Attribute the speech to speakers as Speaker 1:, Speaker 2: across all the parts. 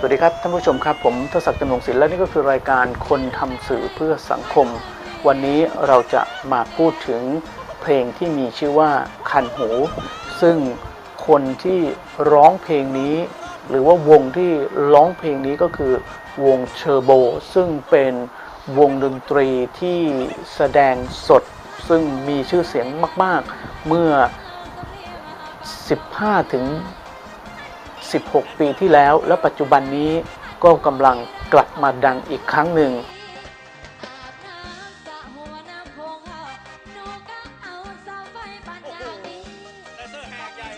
Speaker 1: สวัสดีครับท่านผู้ชมครับ ผมทศศักดิ์จำนงศิลป์และนี่ก็คือรายการคนทำสื่อเพื่อสังคม วันนี้เราจะมาพูดถึงเพลงที่มีชื่อว่าคันหู ซึ่งคนที่ร้องเพลงนี้ หรือว่าวงที่ร้องเพลงนี้ก็คือวงเชอร์โบ ซึ่งเป็นวงดนตรีที่แสดงสด ซึ่งมีชื่อเสียงมาก ๆ เมื่อ 15ถึง 16 ปีที่แล้ว และปัจจุบันนี้ก็กำลังกลับมาดังอีกครั้งหนึ่ง
Speaker 2: แต่เสื้อแหกใหญ่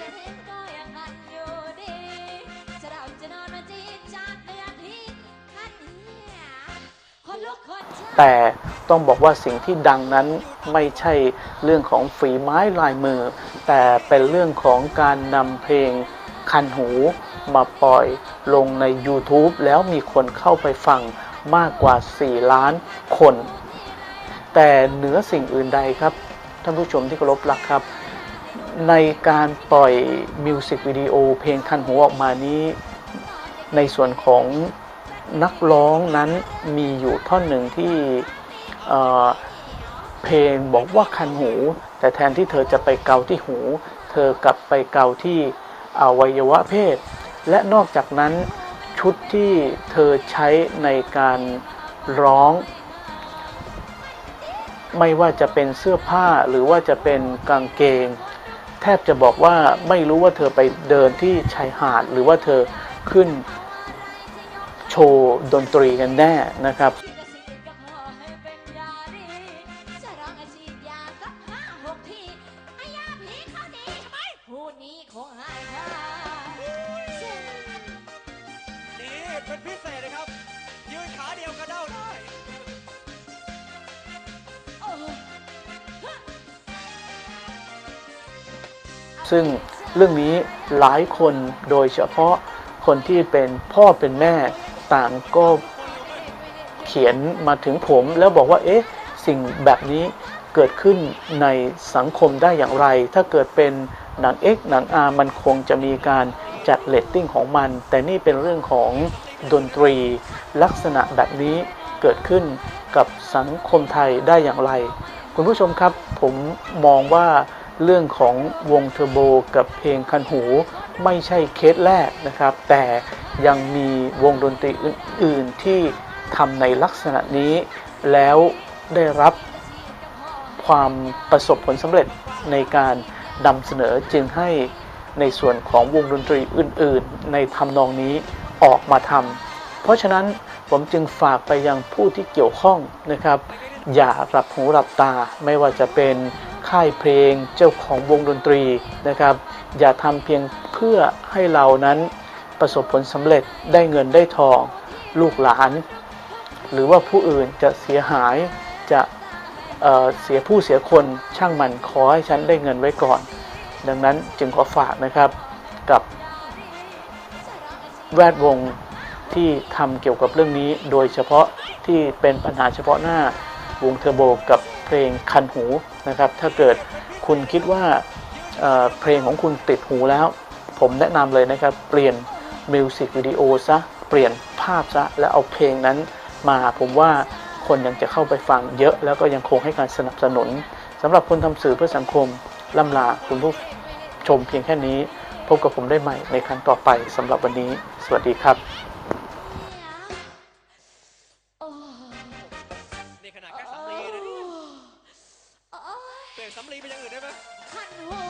Speaker 1: แต่ต้องบอกว่าสิ่งที่ดังนั้นไม่ใช่เรื่องของฝีไม้ลายมือ แต่เป็นเรื่องของการนำเพลง คันหูมาปล่อยลงใน YouTube แล้วมีคนเข้าไปฟังมากกว่า 4 ล้านคน แต่เหนือสิ่งอื่นใดครับ ท่านผู้ชมที่เคารพรักครับ ในการปล่อยมิวสิกวิดีโอเพลงคันหูออกมานี้ ในส่วนของนักร้องนั้นมีอยู่ท่อนหนึ่งที่เเพลงบอกว่าคันหู แต่แทนที่เธอจะไปเกาที่หู เธอกลับไปเกาที่ อวัยวะเพศ และนอกจากนั้นชุดที่เธอใช้ในการร้อง ไม่ว่าจะเป็นเสื้อผ้าหรือว่าจะเป็นกางเกง แทบจะบอกว่าไม่รู้ว่าเธอไปเดินที่ชายหาด หรือว่าเธอขึ้นโชว์ดนตรีกันแน่นะครับ
Speaker 3: พูดนี้คงหายค่ะ
Speaker 2: ดีเป็นพิเศษนะครับ ยืนขาเดียวกระเด้าได้
Speaker 1: ซึ่งเรื่องนี้หลายคนโดยเฉพาะคนที่เป็นพ่อเป็นแม่ต่างก็เขียนมาถึงผมแล้วบอกว่าเอ๊ะสิ่งแบบนี้เกิดขึ้นในสังคมได้อย่างไร ถ้าเกิดเป็น หนัง X หนัง R มันคงจะมีการจัดเลตติ้งของมัน แต่นี่เป็นเรื่องของดนตรี ลักษณะแบบนี้เกิดขึ้นกับสังคมไทยได้อย่างไร คุณผู้ชมครับผมมองว่าเรื่องของวงเทอร์โบกับเพลงคันหูไม่ใช่เคสแรกนะครับ แต่ยังมีวงดนตรีอื่น ๆ ที่ทำในลักษณะนี้ แล้วได้รับความประสบผลสำเร็จในการ นำเสนอจึงให้ในส่วนของวงดนตรีอื่น ๆ ในทำนองนี้ออกมาทำเพราะฉะนั้นผมจึงฝากไปยังผู้ที่เกี่ยวข้องนะครับ อย่าหลับหูหลับตาไม่ว่าจะเป็นค่ายเพลงเจ้าของวงดนตรีนะครับ อย่าทำเพียงเพื่อให้เรานั้นประสบผลสำเร็จได้เงินได้ทอง ลูกหลาน หรือว่าผู้อื่นจะเสียหายจะ เเสียผู้เสียคนช่างมันขอให้ฉันได้เงินไว้ก่อน ดังนั้นจึงขอฝากนะครับกับแวดวงที่ทำเกี่ยวกับเรื่องนี้ โดยเฉพาะที่เป็นปัญหาเฉพาะหน้าวงเทอร์โบกับเพลงคันหูนะครับ ถ้าเกิดคุณคิดว่าเเพลงของคุณติดหูแล้ว ผมแนะนำเลยนะครับ เปลี่ยนมิวสิกวิดีโอซะ เปลี่ยนภาพซะ แล้วเอาเพลงนั้นมาผมว่า คนยังจะเข้าไปฟังเยอะแล้วก็ยังคงให้การสนับสนุนสำหรับคนทำสื่อเพื่อสังคมล่ำลาคุณผู้ชมเพียงแค่นี้ พบกับผมได้ใหม่ในครั้งต่อไปสำหรับวันนี้ สวัสดีครับ
Speaker 2: สำลีเป็นอย่างอื่นได้ไหม